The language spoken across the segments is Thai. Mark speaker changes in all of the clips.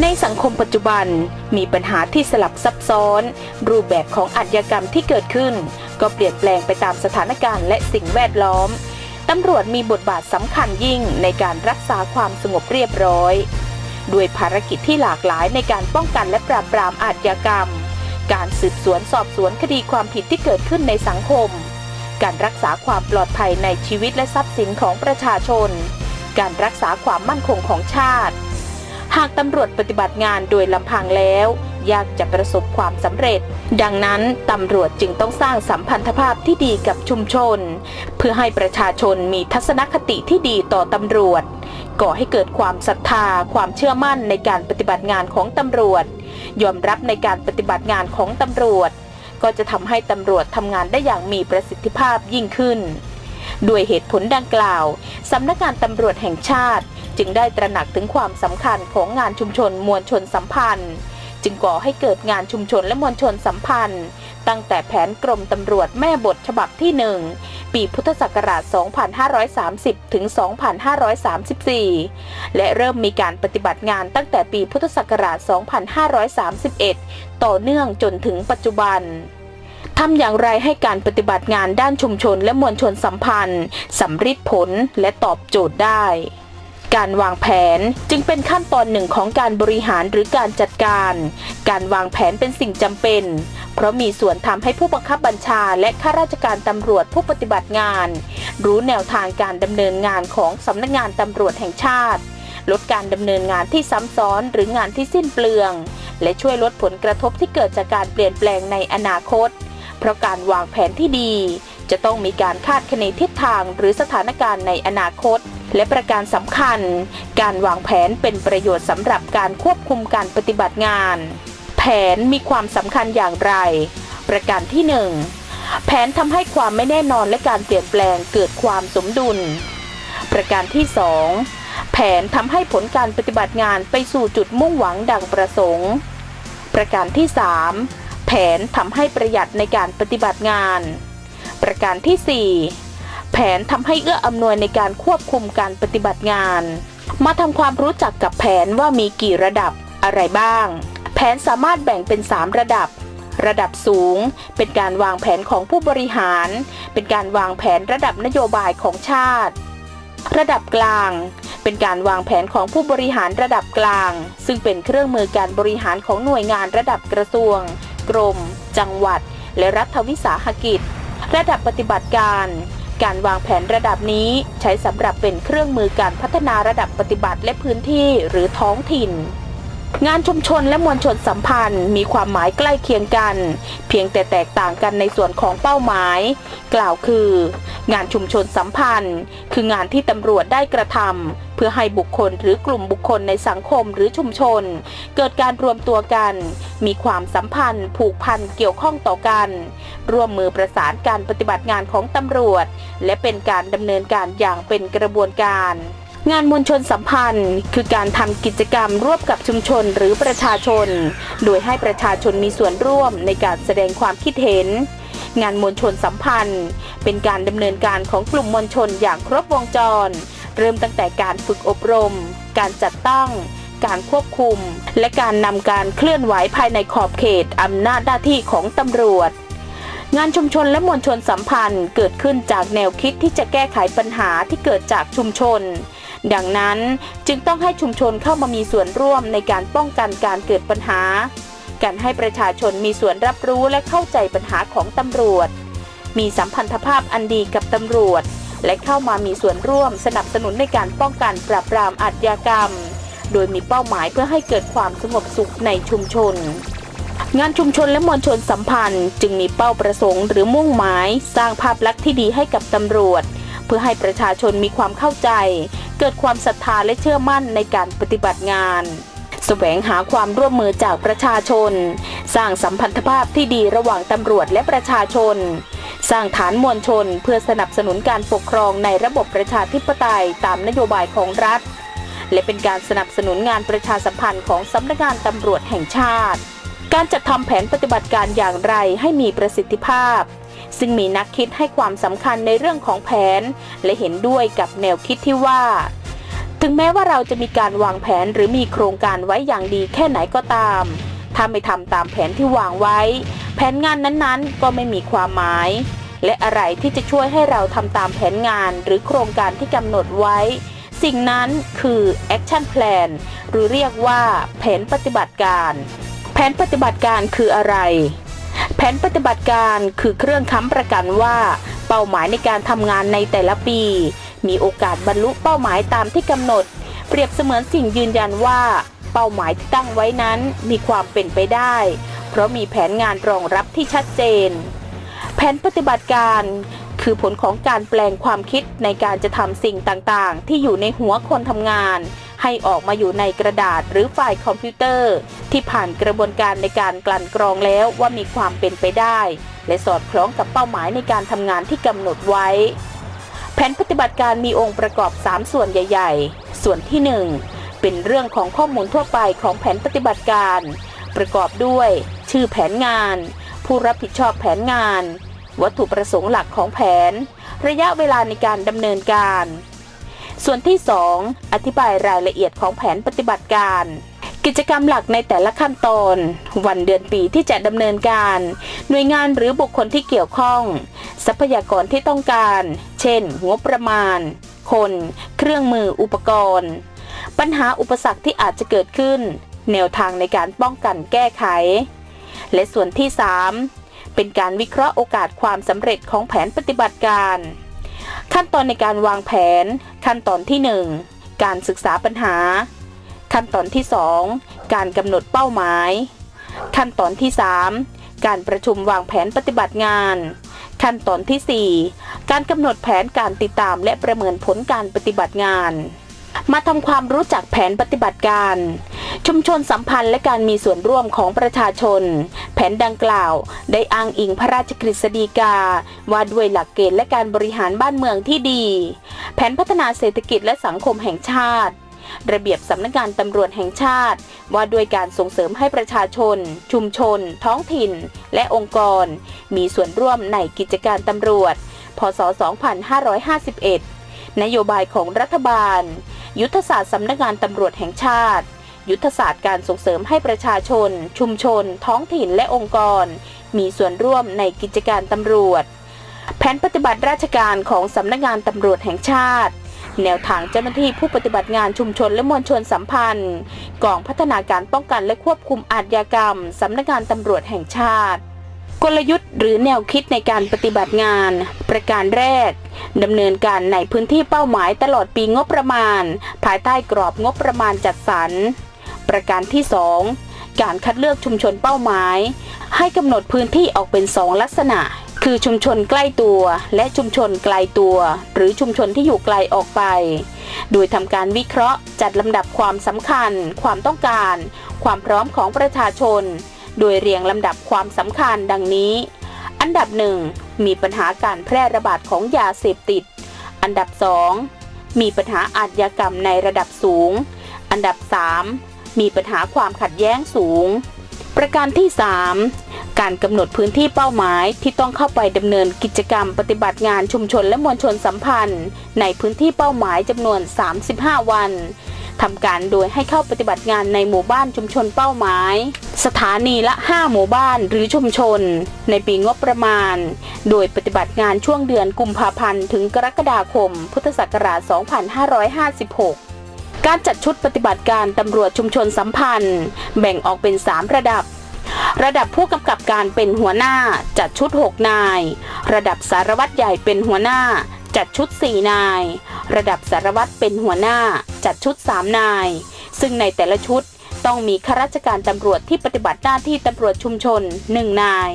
Speaker 1: ในสังคมปัจจุบันมีปัญหาที่สลับซับซ้อน รูปแบบของอาชญากรรมที่เกิดขึ้น ก็เปลี่ยนแปลงไปตามสถานการณ์และสิ่งแวดล้อม ตำรวจมีบทบาทสำคัญยิ่งในการรักษาความสงบเรียบร้อย ด้วยภารกิจที่หลากหลายในการป้องกันและปราบปรามอาชญากรรม การสืบสวนสอบสวนคดีความผิดที่เกิดขึ้นในสังคม การรักษาความปลอดภัยในชีวิตและทรัพย์สินของประชาชน การรักษาความมั่นคงของชาติ หากตำรวจปฏิบัติงานโดยลำพังแล้ว ยากจะประสบความสำเร็จ ดังนั้นตำรวจจึงต้องสร้างสัมพันธภาพที่ดีกับชุมชน เพื่อให้ประชาชนมีทัศนคติที่ดีต่อตำรวจ ก่อให้เกิดความศรัทธาความเชื่อมั่นในการปฏิบัติงานของตำรวจ ยอมรับในการปฏิบัติงานของตำรวจ ก็จะทำให้ตำรวจทำงานได้อย่างมีประสิทธิภาพยิ่งขึ้นด้วยเหตุผลดังกล่าว สำนักงานตำรวจแห่งชาติ จึงได้ตระหนักถึงความสำคัญของงานชุมชนมวลชนสัมพันธ์ จึงก่อให้เกิดงานชุมชนและมวลชนสัมพันธ์ ตั้งแต่แผนกรมตำรวจแม่บทฉบับที่ 1 ปีพุทธศักราช 2530 ถึง 2534 และเริ่มมีการปฏิบัติงานตั้งแต่ปีพุทธศักราช 2531 ต่อเนื่องจนถึงปัจจุบันทำอย่างไรให้การปฏิบัติงานด้านชุมชนและมวลชนสัมพันธ์สำฤทธิ์ผลและตอบโจทย์ได้ การวางแผนจึงเป็นขั้นตอนหนึ่งของการบริหารหรือการจัดการ การวางแผนเป็นสิ่งจำเป็น เพราะมีส่วนทำให้ผู้บังคับบัญชาและข้าราชการตำรวจผู้ปฏิบัติงาน รู้แนวทางการดำเนินงานของสำนักงานตำรวจแห่งชาติ ลดการดำเนินงานที่ซ้ำซ้อนหรืองานที่สิ้นเปลือง และช่วยลดผลกระทบที่เกิดจากการเปลี่ยนแปลงในอนาคต เพราะการวางแผนที่ดี จะต้องมีการคาดคะเนทิศทางหรือสถานการณ์ในอนาคต และประการสำคัญ การวางแผนเป็นประโยชน์สำหรับการควบคุมการปฏิบัติงาน แผนมีความสำคัญอย่างไร ประการที่ 1 แผนทำให้ความไม่แน่นอนและการเปลี่ยนแปลงเกิดความสมดุล ประการที่ 2 แผนทำให้ผลการปฏิบัติงานไปสู่จุดมุ่งหวังดังประสงค์ ประการที่ 3 แผนทำให้ประหยัดในการปฏิบัติงาน ประการที่ 4 แผนทำให้เอื้ออำนวยในการควบคุมการปฏิบัติงาน มาทำความรู้จักกับแผนว่ามีกี่ระดับอะไรบ้าง แผนสามารถแบ่งเป็น 3 ระดับ ระดับสูง เป็นการวางแผนของผู้บริหาร เป็นการวางแผนระดับนโยบายของชาติ ระดับกลาง เป็นการวางแผนของผู้บริหารระดับกลาง ซึ่งเป็นเครื่องมือการบริหารของหน่วยงานระดับกระทรวง กรม จังหวัด และรัฐวิสาหกิจ ระดับปฏิบัติการ การวางแผนระดับนี้ ใช้สำหรับเป็นเครื่องมือการพัฒนาระดับปฏิบัติและพื้นที่หรือท้องถิ่น งานชุมชนและมวลชนสัมพันธ์มีความหมายใกล้เคียงกัน เพียงแต่แตกต่างกันในส่วนของเป้าหมาย กล่าวคือ งานชุมชนสัมพันธ์ คืองานที่ตำรวจได้กระทำเพื่อให้บุคคลหรือกลุ่มบุคคลในสังคมหรือชุมชน เกิดการรวมตัวกัน มีความสัมพันธ์ ผูกพันเกี่ยวข้องต่อกัน ร่วมมือประสานการปฏิบัติงานของตำรวจ และเป็นการดำเนินการอย่างเป็นกระบวนการ งานมวลชนสัมพันธ์ คือการทำกิจกรรมร่วมกับชุมชนหรือประชาชน โดยให้ประชาชนมีส่วนร่วมในการแสดงความคิดเห็น งานมวลชนสัมพันธ์ เป็นการดำเนินการของกลุ่มมวลชนอย่างครบวงจร เริ่มตั้งแต่การฝึกอบรม การจัดตั้ง การควบคุม และการนำการเคลื่อนไหวภายในขอบเขตอำนาจหน้าที่ของตำรวจงานชุมชนและมวลชนสัมพันธ์เกิดขึ้นจากแนวคิดที่จะแก้ไขปัญหาที่เกิดจากชุมชน ดังนั้นจึงต้องให้ชุมชนเข้ามามีส่วนร่วมในการป้องกันการเกิดปัญหา การให้ประชาชนมีส่วนรับรู้และเข้าใจปัญหาของตำรวจ มีสัมพันธภาพอันดีกับตำรวจ และเข้ามามีส่วนร่วมสนับสนุนในการป้องกันปราบปรามอาชญากรรม โดยมีเป้าหมายเพื่อให้เกิดความสงบสุขในชุมชนงานชุมชนและมวลชนสัมพันธ์ จึงมีเป้าประสงค์หรือมุ่งหมาย สร้างภาพลักษณ์ที่ดีให้กับตำรวจ เพื่อให้ประชาชนมีความเข้าใจ เกิดความศรัทธาและเชื่อมั่นในการปฏิบัติงานแสวงหาความร่วมมือจากประชาชน สร้างสัมพันธภาพที่ดีระหว่างตำรวจและประชาชน สร้างฐานมวลชนเพื่อสนับสนุนการปกครองในระบบประชาธิปไตยตามนโยบายของรัฐ และเป็นการสนับสนุนงานประชาสัมพันธ์ของสำนักงานตำรวจแห่งชาติ การจัดทำแผนปฏิบัติการอย่างไรให้มีประสิทธิภาพ ซึ่งมีนักคิดให้ความสำคัญในเรื่องของแผน และเห็นด้วยกับแนวคิดที่ว่า ถึงแม้ว่าเราจะมีการวางแผนหรือมีโครงการไว้อย่างดีแค่ไหนก็ตาม ถ้าไม่ทำตามแผนที่วางไว้ แผนงานนั้นๆ ก็ไม่มีความหมาย และอะไรที่จะช่วยให้เราทำตามแผนงานหรือโครงการที่กำหนดไว้สิ่งนั้นคือ action plan หรือเรียกว่าแผนปฏิบัติการ แผนปฏิบัติการคืออะไร ผนปฏิบัติการคือเครื่องค้ำประกันว่า เป้าหมายในการทำงานในแต่ละปี มีโอกาสบรรลุเป้าหมายตามที่กำหนด เปรียบเสมือนสิ่งยืนยันว่า เป้าหมายที่ตั้งไว้นั้นมีความเป็นไปได้ เพราะมีแผนงานรองรับที่ชัดเจน แผนปฏิบัติการคือผลของการแปลงความคิดในการจะทำสิ่งต่างๆ ที่อยู่ในหัวคนทำงาน ให้ออกมาอยู่ในกระดาษหรือไฟล์คอมพิวเตอร์ ที่ผ่านกระบวนการในการกลั่นกรองแล้วว่ามีความเป็นไปได้ และสอดคล้องกับเป้าหมายในการทำงานที่กำหนดไว้ แผนปฏิบัติการมีองค์ประกอบ 3 ส่วนใหญ่ ๆ ส่วนที่ 1 เป็นเรื่องของข้อมูลทั่วไปของแผนปฏิบัติการ ประกอบด้วย ชื่อแผนงาน ผู้รับผิดชอบแผนงาน วัตถุประสงค์หลักของแผน ระยะเวลาในการดำเนินการ ส่วนที่ 2 อธิบายรายละเอียดของแผนปฏิบัติการ กิจกรรมหลักในแต่ละขั้นตอน วันเดือนปีที่จะดำเนินการ หน่วยงานหรือบุคคลที่เกี่ยวข้อง ทรัพยากรที่ต้องการ เช่น งบประมาณ คน เครื่องมืออุปกรณ์ ปัญหาอุปสรรคที่อาจจะเกิดขึ้น แนวทางในการป้องกันแก้ไข และส่วนที่ 3 เป็นการวิเคราะห์โอกาสความสำเร็จของแผนปฏิบัติการ ขั้นตอนในการวางแผน ขั้นตอนที่ 1 การศึกษาปัญหา ขั้นตอนที่ 2 การกำหนดเป้าหมาย ขั้นตอนที่ 3 การประชุมวางแผนปฏิบัติงาน ขั้นตอนที่ 4 การกำหนดแผนการติดตามและประเมินผลการปฏิบัติงาน มาทำความรู้จักแผนปฏิบัติการ ชุมชนสัมพันธ์และการมีส่วนร่วมของประชาชน แผนดังกล่าว ได้อ้างอิงพระราชกฤษฎีกา ว่าด้วยหลักเกณฑ์และการบริหารบ้านเมืองที่ดี แผนพัฒนาเศรษฐกิจและสังคมแห่งชาติระเบียบสำนักงานตำรวจแห่งชาติ ว่าด้วยการส่งเสริมให้ประชาชน ชุมชน ท้องถิ่น และองค์กร มีส่วนร่วมในกิจการตำรวจ พศ 2551 นโยบายของรัฐบาล ยุทธศาสตร์สำนักงานตำรวจแห่งชาติ ยุทธศาสตร์การส่งเสริมให้ประชาชน ชุมชน ท้องถิ่นและองค์กร มีส่วนร่วมในกิจการตำรวจ แผนปฏิบัติราชการของสำนักงานตำรวจแห่งชาติ แนวทางเจ้าหน้าที่ผู้ปฏิบัติงานชุมชนและมวลชนสัมพันธ์กองพัฒนาการป้องกันและควบคุมอาชญากรรมสำนักงานตำรวจแห่งชาติกลยุทธ์หรือแนวคิดในการปฏิบัติงาน ประการแรกดำเนินการในพื้นที่เป้าหมายตลอดปีงบประมาณ ภายใต้กรอบงบประมาณจัดสรร ประการที่ 2 การคัดเลือกชุมชนเป้าหมาย ให้กำหนดพื้นที่ออกเป็น 2 ลักษณะ คือชุมชนใกล้ตัว และชุมชนไกลตัว หรือชุมชนที่อยู่ไกลออกไป โดยทำการวิเคราะห์จัดลำดับความสำคัญ ความต้องการ ความพร้อมของประชาชน โดยเรียงลำดับความสำคัญดังนี้ อันดับหนึ่งมีปัญหาการแพร่ระบาดของยาเสพติด อันดับ 2 มีปัญหาอาชญากรรมในระดับสูง อันดับ 3 มีปัญหาความขัดแย้งสูง ประการที่ 3 การกำหนดพื้นที่เป้าหมายที่ต้องเข้าไปดำเนินกิจกรรมปฏิบัติงานชุมชนและมวลชนสัมพันธ์ ในพื้นที่เป้าหมายจำนวน 35 วันทำการโดยให้เข้าปฏิบัติงานในหมู่บ้านชุมชนเป้าหมาย สถานีละ 5 หมู่บ้านหรือชุมชน ในปีงบประมาณ โดยปฏิบัติงานช่วงเดือนกุมภาพันธ์ถึงกรกฎาคม พุทธศักราช 2556 การจัดชุดปฏิบัติการตำรวจชุมชนสัมพันธ์ แบ่งออกเป็น 3 ระดับ ระดับผู้กำกับการเป็นหัวหน้าจัดชุด 6 นาย ระดับสารวัตรใหญ่เป็นหัวหน้า จัดชุด 4 นาย ระดับสารวัตรเป็นหัวหน้า จัดชุด 3 นาย ซึ่งในแต่ละชุดต้องมีข้าราชการตำรวจที่ปฏิบัติหน้าที่ตำรวจชุมชน 1 นาย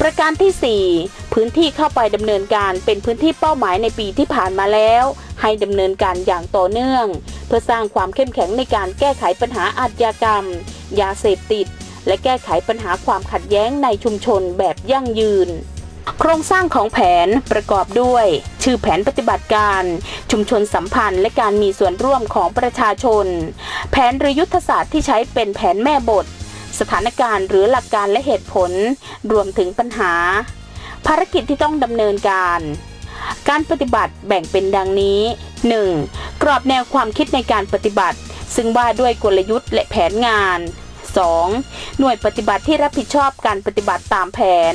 Speaker 1: ประการที่ 4 พื้นที่เข้าไปดำเนินการเป็นพื้นที่เป้าหมายในปีที่ผ่านมาแล้ว ให้ดำเนินการอย่างต่อเนื่อง เพื่อสร้างความเข้มแข็งในการแก้ไขปัญหาอาชญากรรม ยาเสพติด และแก้ไขปัญหาความขัดแย้งในชุมชนแบบยั่งยืนโครงสร้างของแผนประกอบด้วย ชื่อแผนปฏิบัติการ ชุมชนสัมพันธ์และการมีส่วนร่วมของประชาชน แผนหรือยุทธศาสตร์ที่ใช้เป็นแผนแม่บท สถานการณ์หรือหลักการและเหตุผล รวมถึงปัญหา ภารกิจที่ต้องดำเนินการ การปฏิบัติแบ่งเป็นดังนี้ 1. กรอบแนวความคิดในการปฏิบัติ ซึ่งว่าด้วยกลยุทธ์และแผนงาน 2. หน่วยปฏิบัติที่รับผิดชอบการปฏิบัติตามแผน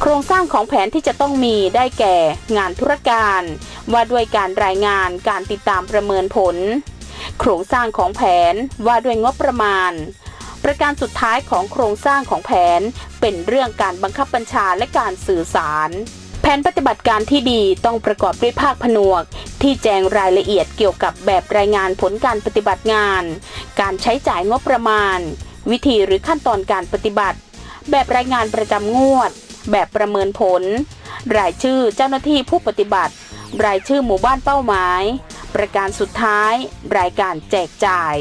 Speaker 1: โครงสร้างของแผนที่จะต้องมีได้แก่ งานธุรการ ว่าด้วยการรายงานการติดตามประเมินผล โครงสร้างของแผนว่าด้วยงบประมาณ ประการสุดท้ายของโครงสร้างของแผน เป็นเรื่องการบังคับบัญชาและการสื่อสาร แผนปฏิบัติการที่ดีต้องประกอบด้วยภาคผนวก ที่แจงรายละเอียดเกี่ยวกับแบบรายงานผลการปฏิบัติงาน การใช้จ่ายงบประมาณ วิธีหรือขั้นตอนการปฏิบัติ แบบรายงานประจำงวด แบบประเมินผล รายชื่อเจ้าหน้าที่ผู้ปฏิบัติ รายชื่อหมู่บ้านเป้าหมาย ประการสุดท้าย รายการแจกจ่าย